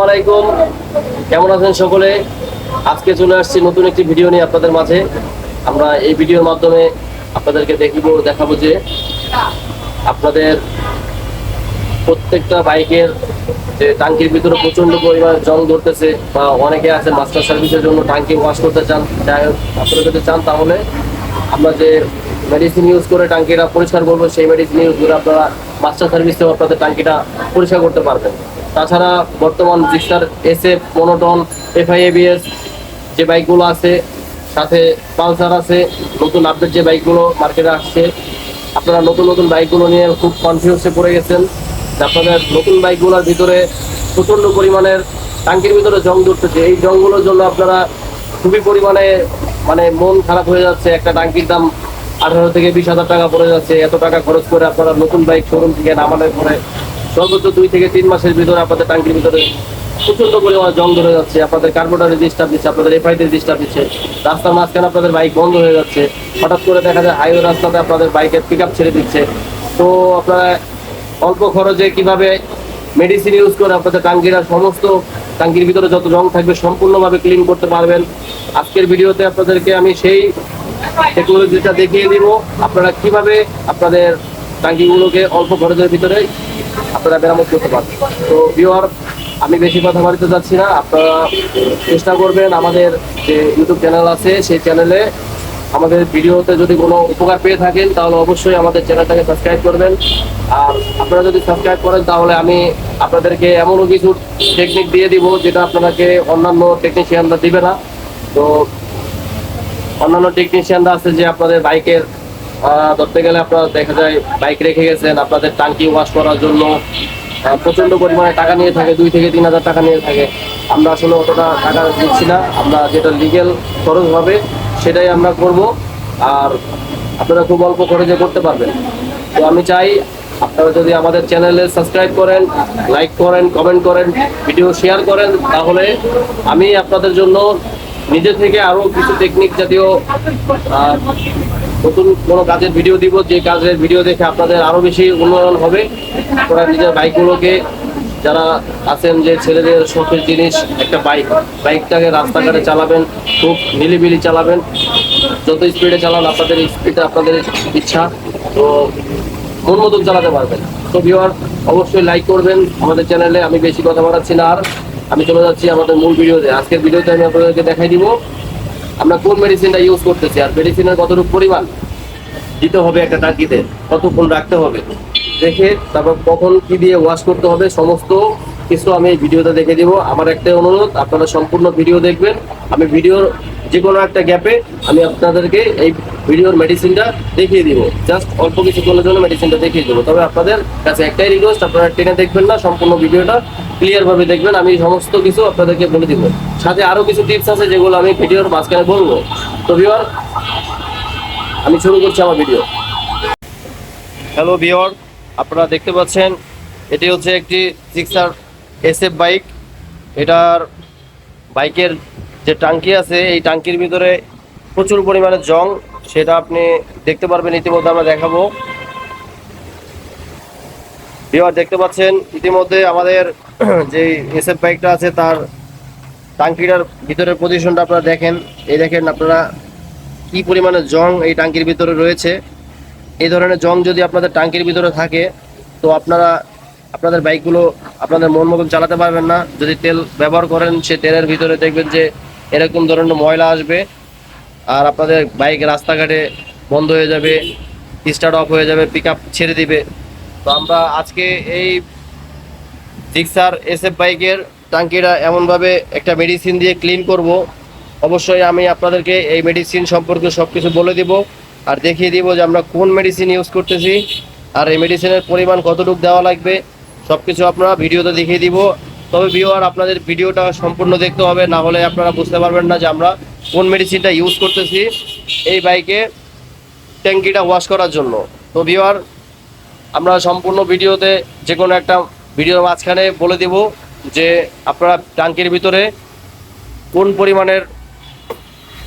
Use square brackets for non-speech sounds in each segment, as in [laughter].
আসসালামাইকুম কেমন আছেন সকলে? আজকে চলে আসছি নতুন একটি ভিডিও নিয়ে আপনাদের মাঝে। আমরা এই ভিডিওর মাধ্যমে আপনাদেরকে দেখিব, দেখাবো যে আপনাদের প্রত্যেকটা বাইকের যে টাঙ্কির ভিতরে প্রচণ্ড পরিমাণে জং ধরতেছে বা অনেকে আছে মাস্টার সার্ভিসের জন্য টাঙ্কি ওয়াশ করতে চান, যাই হোক, আপনারা যদি চান তাহলে আমরা যে মেডিসিন ইউজ করে টাঙ্কিটা পরিষ্কার করব, সেই মেডিসিন ইউজ করে আপনারা মাস্টার সার্ভিসেও আপনাদের টাঙ্কিটা পরিষ্কার করতে পারবেন। তাছাড়া বর্তমান জিক্সার এসএফ মনোটন এফআইএবিএস যে বাইকগুলো আছে, সাথে পালসার আছে, নতুন আপডেট যে বাইকগুলো মার্কেটে আসছে। আপনারা নতুন নতুন বাইকগুলো নিয়ে খুব কনফিউজে পড়ে গেছেন। আপনাদের নতুন বাইকগুলোর ভিতরে প্রচণ্ড পরিমাণের টাঙ্কির ভিতরে জং ধরতেছে। এই জংগুলোর জন্য আপনারা খুবই পরিমাণে মানে মন খারাপ হয়ে যাচ্ছে। একটা টাঙ্কির দাম আঠারো থেকে বিশ হাজার টাকা পড়ে যাচ্ছে। এত টাকা খরচ করে আপনারা নতুন বাইক শোরুম থেকে নামানোর পরে সর্বোচ্চ দুই থেকে তিন মাসের ভিতরে আপনাদের টাঙ্কির ভিতরে প্রচণ্ড পরিমাণে জং ধরে যাচ্ছে, আপনাদের কার্বোটারে ডিস্টার্ব দিচ্ছে, আপনাদের এফআইতে ডিস্টার্ব দিচ্ছে। রাস্তার মাঝখানে আপনাদের বাইক বন্ধ হয়ে যাচ্ছে। হঠাৎ করে দেখা যায় হাইওয়ে রাস্তাতে আপনাদের বাইকের পিক ছেড়ে দিচ্ছে। তো আপনারা অল্প খরচে কীভাবে মেডিসিন ইউজ করে আপনাদের টাঙ্কিরা সমস্ত টাঙ্কির ভিতরে যত রং থাকবে সম্পূর্ণভাবে ক্লিন করতে পারবেন। আজকের ভিডিওতে আপনাদেরকে আমি সেই টেকনোলজিটা দেখিয়ে দিব। আপনারা কীভাবে আপনাদের টাঙ্কিগুলোকে অল্প খরচের ভিতরে আপনারা মেরামত করতে পারবেন। তো ভিওয়ার আমি বেশি কথা বাড়িতে যাচ্ছি না। আপনারা চেষ্টা করবেন আমাদের যে ইউটিউব চ্যানেল আছে, সেই চ্যানেলে আমাদের ভিডিওতে যদি কোনো উপকার পেয়ে থাকেন, তাহলে অবশ্যই আমাদের চ্যানেলটাকে সাবস্ক্রাইব করবেন। আর আপনারা যদি সাবস্ক্রাইব করেন, তাহলে আমি আপনাদেরকে এমনও কিছু টেকনিক দিয়ে দিব, যেটা আপনাকে অন্যান্য টেকনিশিয়ানরা দিবে না। তো অন্যান্য টেকনিশিয়ানরা আছে যে আপনাদের বাইকের ধরতে গেলে আপনারা দেখা যায় বাইক রেখে গেছেন, আপনাদের টাঙ্কি ওয়াশ করার জন্য প্রচণ্ড পরিমাণে টাকা নিয়ে থাকে, দুই থেকে তিন হাজার টাকা নিয়ে থাকে। আমরা আসলে অতটা টাকা দিচ্ছি না, আমরা যেটা লিগেল খরচ হবে সেটাই আমরা করব, আর আপনারা খুব অল্প খরচে করতে পারবেন। তো আমি চাই আপনারা যদি আমাদের চ্যানেলে সাবস্ক্রাইব করেন লাইক করেন কমেন্ট করেন ভিডিও শেয়ার করেন, তাহলে আমি আপনাদের জন্য নিজে থেকে আরও কিছু টেকনিক জাতীয় নতুন কোনো কাজের ভিডিও দিব, যে কাজের ভিডিও দেখে আপনাদের আরও বেশি উন্নয়ন হবে। আপনারা নিজের বাইকগুলোকে, যারা আছেন যে ছেলেদের শখের জিনিস, একটা বাইক, বাইকটাকে রাস্তাঘাটে চালাবেন, খুব মিলিমিলি চালাবেন। যত স্পিডে চালান, আপনাদের স্পিডে আপনাদের ইচ্ছা, তো মন মতন চালাতে পারবেন। তো ভিওয়ার অবশ্যই লাইক করবেন আমাদের চ্যানেলে আমি বেশি কথা বাড়াচ্ছি না আর। আমি চলে যাচ্ছি আমাদের মূল ভিডিওতে আজকের ভিডিওতে আমি আপনাদেরকে দেখাই দিব আমরা কোন মেডিসিনটা ইউজ করতেছি? আর মেডিসিনের কতটুকু পরিমাণ? দিতে হবে একটা টাঙ্কিতে কতক্ষণ রাখতে হবে? দেখে তারপর কখন কি দিয়ে ওয়াশ করতে হবে, সমস্ত কিছু আমি ভিডিওতে দেখে দিব। আমার একটাই অনুরোধ, আপনারা সম্পূর্ণ ভিডিও দেখবেন। আমি ভিডিওর যে কোনো একটা গ্যাপে আমি আপনাদেরকে এই ভিডিওর মেডিসিনটা দেখিয়ে দিব। জাস্ট অল্প কিছু কিছুক্ষণের জন্য মেডিসিনটা দেখিয়ে দেবো। তবে আপনাদের কাছে একটাই রিকোয়েস্ট আপনারা টেনে দেখবেন না, সম্পূর্ণ ভিডিওটা ক্লিয়ার ভাবে দেখবেন। আমি সমস্ত কিছু আপনাদেরকে বলে দিব। সাথে আরও কিছু টিপস আছে যেগুলো আমি ভিডিওর মাঝখানে বলব। তো ভিওর আমি শুরু করছি আমার ভিডিও হ্যালো ভিওর আপনারা দেখতে পাচ্ছেন, এটি হচ্ছে একটি সিক্সার এসএফ বাইক এটার বাইকের যে টাঙ্কি আছে, এই টাঙ্কির ভিতরে প্রচুর পরিমাণে জং, সেটা আপনি দেখতে পারবেন, ইতিমধ্যে আমরা দেখাবো। ভিওর দেখতে পাচ্ছেন, ইতিমধ্যে আমাদের [clears throat] যে এসএফ বাইকটা আছে, তার টাঙ্কিটার ভিতরের পজিশনটা আপনারা দেখেন। এই দেখেন আপনারা কি পরিমাণে জং এই টাঙ্কির ভিতরে রয়েছে। এই ধরনের জং যদি আপনাদের টাঙ্কির ভিতরে থাকে, তো আপনারা আপনাদের বাইকগুলো আপনাদের মন মতন চালাতে পারবেন না। যদি তেল ব্যবহার করেন, সে তেলের ভিতরে দেখবেন যে এরকম ধরনের ময়লা আসবে আর আপনাদের বাইক রাস্তাঘাটে বন্ধ হয়ে যাবে স্টার্ট অফ হয়ে যাবে পিক ছেড়ে দিবে। তো আমরা আজকে এই জিক্সার এসএফ বাইকের টাঙ্কিটা এমনভাবে একটা মেডিসিন দিয়ে ক্লিন করব। অবশ্যই আমি আপনাদেরকে এই মেডিসিন সম্পর্কে সব কিছু বলে দিব আর দেখিয়ে দিব যে আমরা কোন মেডিসিন ইউজ করতেছি আর এই মেডিসিনের পরিমাণ কতটুকু দেওয়া লাগবে। সব কিছু আপনারা ভিডিওতে দেখিয়ে দিব। তবে ভিওয়ার আপনাদের ভিডিওটা সম্পূর্ণ দেখতে হবে, না হলে আপনারা বুঝতে পারবেন না যে আমরা কোন মেডিসিনটা ইউজ করতেছি এই বাইকে ট্যাঙ্কিটা ওয়াশ করার জন্য। তো ভিওয়ার আমরা সম্পূর্ণ ভিডিওতে যে কোনো একটা ভিডিওর মাঝখানে বলে দেব যে আপনারা ট্যাঙ্কির ভিতরে কোন পরিমাণের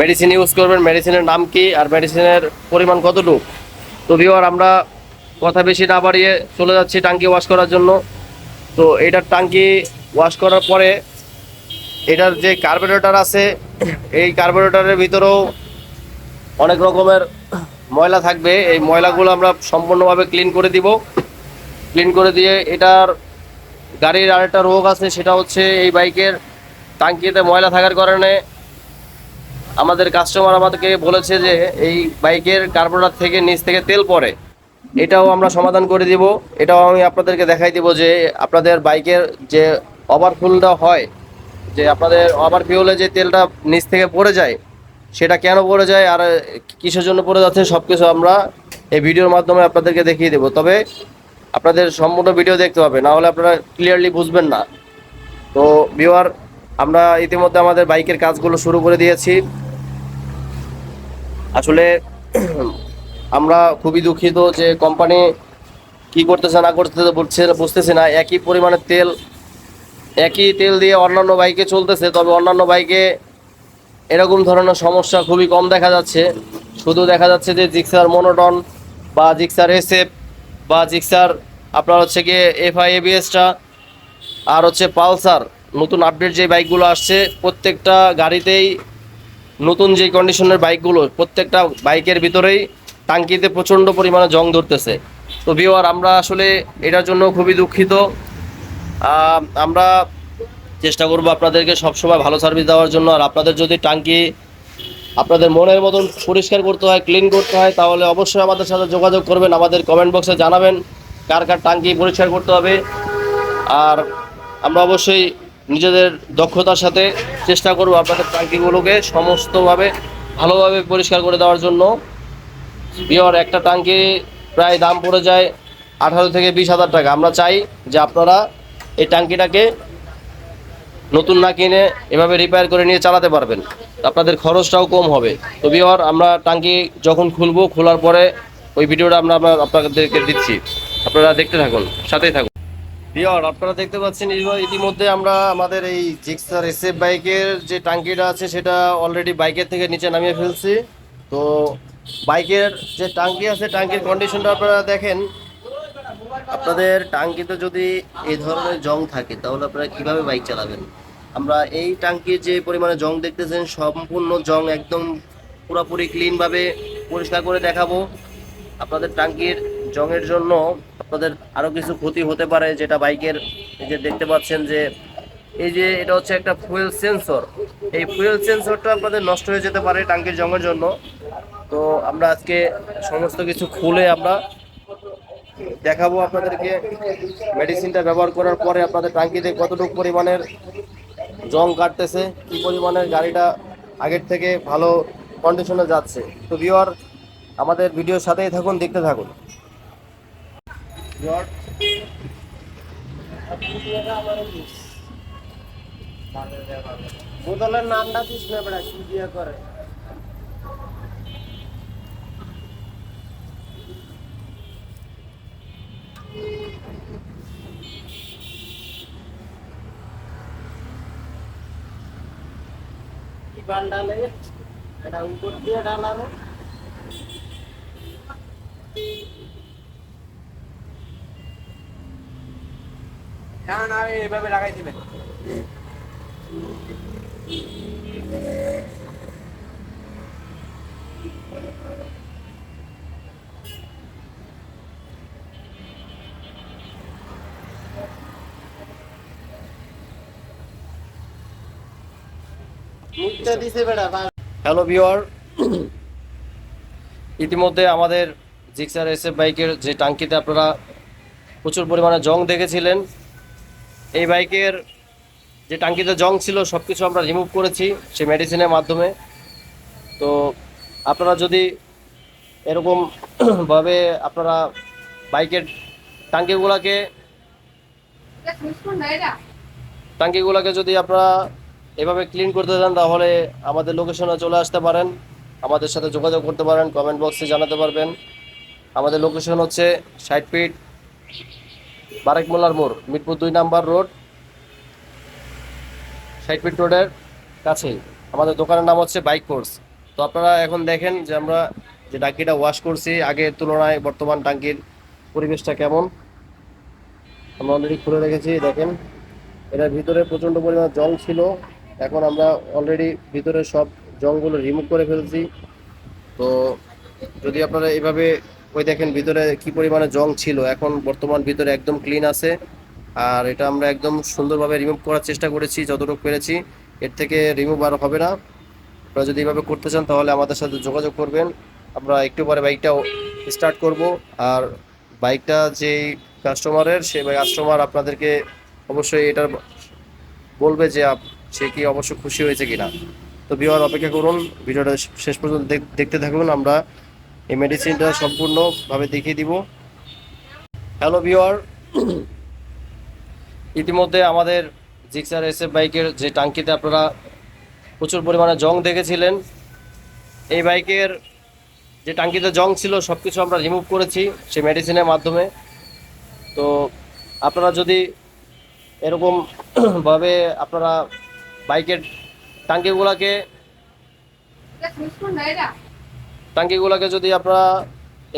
মেডিসিন ইউজ করবেন মেডিসিনের নাম কি, আর মেডিসিনের পরিমাণ কতটুকু। তো ভিওয়ার আমরা কথা বেশি না বাড়িয়ে চলে যাচ্ছি টাঙ্কি ওয়াশ করার জন্য। তো এটার টাঙ্কি ওয়াশ করার পরে এটার যে কার্বোরেটর আছে, এই কার্বোরেটরের ভিতরেও অনেক রকমের ময়লা থাকবে। এই ময়লাগুলো আমরা সম্পূর্ণভাবে ক্লিন করে দিব। ক্লিন করে দিয়ে এটার গাড়ির আরেকটা রোগ আছে, সেটা হচ্ছে এই বাইকের টাঙ্কিতে ময়লা থাকার কারণে আমাদের কাস্টমার আমাদেরকে বলেছে যে, এই বাইকের কার্বোরেটর থেকে নিচ থেকে তেল পড়ে। এটাও আমরা সমাধান করে দিব। এটাও আমি আপনাদেরকে দেখাই দিব যে, আপনাদের বাইকের যে ওভারফুলটা হয়, যে আপনাদের ওভার ফিউলে যে তেলটা নিচ থেকে পড়ে যায়, সেটা কেন পড়ে যায় আর কিসের জন্য পড়ে যাচ্ছে সব কিছু আমরা এই ভিডিওর মাধ্যমে আপনাদেরকে দেখিয়ে দেবো। তবে আপনাদের সম্পূর্ণ ভিডিও দেখতে হবে, না হলে আপনারা ক্লিয়ারলি বুঝবেন না। তো ভিওয়ার আমরা ইতিমধ্যে আমাদের বাইকের কাজগুলো শুরু করে দিয়েছি। আসলে [clears throat] আমরা খুবই দুঃখিত যে কোম্পানি কি করতেছে না করতেছে বুঝছে বুঝতেছে না, একই পরিমাণে তেল একই তেল দিয়ে অন্যান্য বাইকে চলতেছে, তবে অন্যান্য বাইকে এরকম ধরনের সমস্যা খুবই কম দেখা যাচ্ছে। শুধু দেখা যাচ্ছে যে জিক্সার মনোটন বা জিক্সার এসএফ বা জিক্সার আপনার হচ্ছে গিয়ে এফআই এবিএসটা আর হচ্ছে পালসার, নতুন আপডেট যে বাইকগুলো আসছে, প্রত্যেকটা গাড়িতেই নতুন যে কন্ডিশনের বাইকগুলো, প্রত্যেকটা বাইকের ভিতরেই টাঙ্কিতে প্রচণ্ড পরিমাণে জং ধরতেছে। তো ভিওয়ার আমরা আসলে এটার জন্য খুবই দুঃখিত। আমরা চেষ্টা করব আপনাদেরকে সবসময় ভালো সার্ভিস দেওয়ার জন্য। আর আপনাদের যদি টাঙ্কি আপনাদের মনের মতন পরিষ্কার করতে হয় ক্লিন করতে হয়, তাহলে অবশ্যই আমাদের সাথে যোগাযোগ করবেন, আমাদের কমেন্ট বক্সে জানাবেন কার কার টাঙ্কি পরিষ্কার করতে হবে। আর আমরা অবশ্যই নিজেদের দক্ষতার সাথে চেষ্টা করব আপনাদের টাঙ্কিগুলোকে সমস্তভাবে, ভালোভাবে পরিষ্কার করে দেওয়ার জন্য। বিয়র একটা টাঙ্কি প্রায় দাম পড়ে যায় আঠারো থেকে বিশ হাজার টাকা। আমরা চাই যে আপনারা এই টাঙ্কিটাকে নতুন না কিনে এভাবে রিপেয়ার করে নিয়ে চালাতে পারবেন। আপনাদের খরচটাও কম হবে। তো বিয়র আমরা টাঙ্কি যখন খুলবো, খোলার পরে ওই ভিডিওটা আমরা আপনাদেরকে দিচ্ছি। আপনারা দেখতে থাকুন, সাথেই থাকুন। বিয়র আপনারা দেখতে পাচ্ছেন ইতিম- ইতিমধ্যে আমরা আমাদের এই জিক্সার এসএফ বাইকের যে টাঙ্কিটা আছে, সেটা অলরেডি বাইকের থেকে নিচে নামিয়ে ফেলছি। তো বাইকের যে টাঙ্কি আছে, টাঙ্কির কন্ডিশনটা আপনারা দেখেন। আপনাদের টাঙ্কিতে যদি এই ধরনের জং থাকে, তাহলে আপনারা কীভাবে বাইক চালাবেন? আমরা এই টাঙ্কির যে পরিমাণে জং দেখতেছেন, সম্পূর্ণ জং একদম পুরোপুরি ক্লিনভাবে পরিষ্কার করে দেখাবো। আপনাদের টাঙ্কির জংয়ের জন্য আপনাদের আরও কিছু ক্ষতি হতে পারে, যেটা বাইকের এই যে দেখতে পাচ্ছেন যে, এই যে এটা হচ্ছে একটা ফুয়েল সেন্সর এই ফুয়েল সেন্সরটা আপনাদের নষ্ট হয়ে যেতে পারে টাঙ্কির জংয়ের জন্য। তো আমরা আজকে সমস্ত কিছু খুলে আমরা দেখাবো আপনাদেরকে। মেডিসিনটা ব্যবহার করার পরে আপনাদের টাঙ্কিতে কতটুকু পরিমাণের জং কাটতেছে, কি পরিমাণের গাড়িটা আগের থেকে ভালো কন্ডিশনে যাচ্ছে। তো ভিওর আমাদের ভিডিওর সাথেই থাকুন, দেখতে থাকুন। বোতলের নামটা দিস বেড়া কি দিয়ে করে? কি বান্ডালে এটা উপর দিয়ে ডালাবে। হ্যাঁ না এভাবে লাগাই দিবেন। হ্যালো ভিওর ইতিমধ্যে আমাদের জিক্সার এসএফ বাইকের যে টাঙ্কিতে আপনারা প্রচুর পরিমাণে জং দেখেছিলেন এই বাইকের যে টাঙ্কিতে জং ছিল সব কিছু আমরা রিমুভ করেছি সেই মেডিসিনের মাধ্যমে। তো আপনারা যদি এরকমভাবে [clears throat] আপনারা বাইকের টাঙ্কিগুলোকে টাঙ্কিগুলোকে যদি আপনারা এভাবে ক্লিন করতে চান তাহলে আমাদের লোকেশনে চলে আসতে পারেন। আমাদের সাথে যোগাযোগ করতে পারেন কমেন্ট বক্সে জানাতে পারবেন। আমাদের লোকেশন হচ্ছে ষাট ফিট বারেকমোলার মোড়, মিরপুর দুই নাম্বার রোড, ষাট ফিট রোডের কাছেই। আমাদের দোকানের নাম হচ্ছে বাইক কোর্স তো আপনারা এখন দেখেন যে আমরা যে টাঙ্কিটা ওয়াশ করছি, আগের তুলনায় বর্তমান টাঙ্কির পরিবেশটা কেমন। আমরা অলরেডি খুলে রেখেছি, দেখেন। এটার ভিতরে প্রচণ্ড পরিমাণ জল ছিল। এখন আমরা অলরেডি ভিতরে সব জংগুলো রিমুভ করে ফেলছি। তো যদি আপনারা এইভাবে, ওই দেখেন ভিতরে কি পরিমাণে জং ছিল, এখন বর্তমান ভিতরে একদম ক্লিন আছে। আর এটা আমরা একদম সুন্দরভাবে রিমুভ করার চেষ্টা করেছি, যতটুকু পেরেছি। এর থেকে রিমুভ আর হবে না। আপনারা যদি এভাবে করতে চান, তাহলে আমাদের সাথে যোগাযোগ করবেন। আমরা একটু পরে বাইকটা স্টার্ট করব। আর বাইকটা যেই কাস্টমারের সে কাস্টমার আপনাদেরকে অবশ্যই এটার বলবে যে সে কি অবশ্য খুশি হয়েছে কিনা? তো বিওয়ার অপেক্ষা করুন, ভিডিওটা শেষ পর্যন্ত দেখ- দেখতে থাকুন, আমরা এই মেডিসিনটা সম্পূর্ণভাবে দেখিয়ে দিব। হ্যালো বিওয়ার [clears throat] ইতিমধ্যে আমাদের জিক্সার এসএফ বাইকের যে টাঙ্কিতে আপনারা প্রচুর পরিমাণে জং দেখেছিলেন, এই বাইকের যে টাঙ্কিতে জং ছিল সব কিছু আমরা রিমুভ করেছি সেই মেডিসিনের মাধ্যমে। তো আপনারা যদি এরকমভাবে [clears throat] আপনারা বাইকের টাঙ্কিগুলোকে টাঙ্কিগুলোকে যদি আপনারা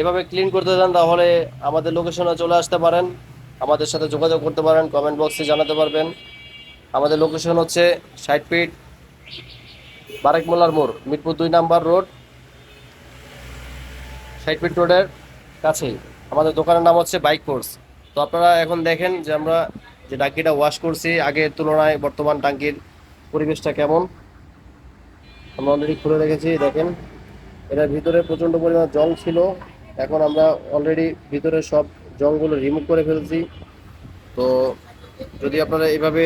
এভাবে ক্লিন করতে চান, তাহলে আমাদের লোকেশনে চলে আসতে পারেন। আমাদের সাথে যোগাযোগ করতে পারেন কমেন্ট বক্সে জানাতে পারবেন। আমাদের লোকেশন হচ্ছে ষাট ফিট বারেক মোল্লার মোড়, মিরপুর দুই নাম্বার রোড, ষাট রোডের কাছেই। আমাদের দোকানের নাম হচ্ছে বাইক ফোর্স। তো আপনারা এখন দেখেন যে আমরা যে টাঙ্কিটা ওয়াশ করছি, আগের তুলনায় বর্তমান টাঙ্কির পরিবেশটা কেমন? আমরা অলরেডি খুলে রেখেছি, দেখেন। এটার ভিতরে প্রচণ্ড পরিমাণ জং ছিল। এখন আমরা অলরেডি ভিতরে সব জংগুলো রিমুভ করে ফেলছি। তো যদি আপনারা এইভাবে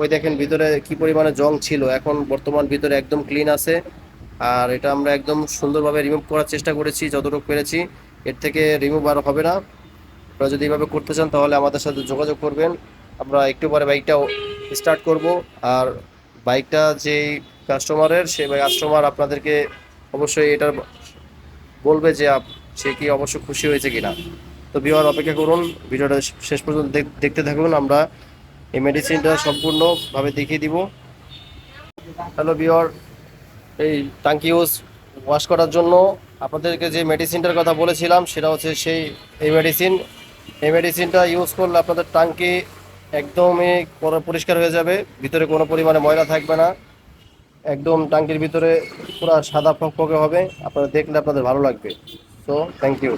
ওই দেখেন ভিতরে কি পরিমাণে জং ছিল। এখন বর্তমান ভিতরে একদম ক্লিন আছে। আর এটা আমরা একদম সুন্দরভাবে রিমুভ করার চেষ্টা করেছি, যতটুকু পেরেছি। এর থেকে রিমুভ আর হবে না। আপনারা যদি এভাবে করতে চান, তাহলে আমাদের সাথে যোগাযোগ করবেন। আমরা একটু পরে বাইকটা স্টার্ট করব। আর বাইকটা যেই কাস্টমারের সে কাস্টমার আপনাদেরকে অবশ্যই এটা বলবে যে সে কি অবশ্য খুশি হয়েছে কিনা। তো বিওয়ার অপেক্ষা করুন, ভিডিওটা শেষ পর্যন্ত দেখ- দেখতে থাকুন, আমরা এই মেডিসিনটা সম্পূর্ণভাবে দেখিয়ে দিব। হ্যালো বিওর এই টাঙ্কি ইউজ ওয়াশ করার জন্য। আপনাদেরকে যে মেডিসিনটার কথা বলেছিলাম, সেটা হচ্ছে সেই, এই মেডিসিন এই মেডিসিনটা ইউজ করলে আপনাদের টাঙ্কি একদমই পরিষ্কার হয়ে যাবে, ভিতরে কোনো পরিমাণে ময়লা থাকবে না। একদম টাঙ্কির ভিতরে পুরো সাদা ফকফকে হবে, আপনারা দেখলে আপনাদের ভালো লাগবে। So thank you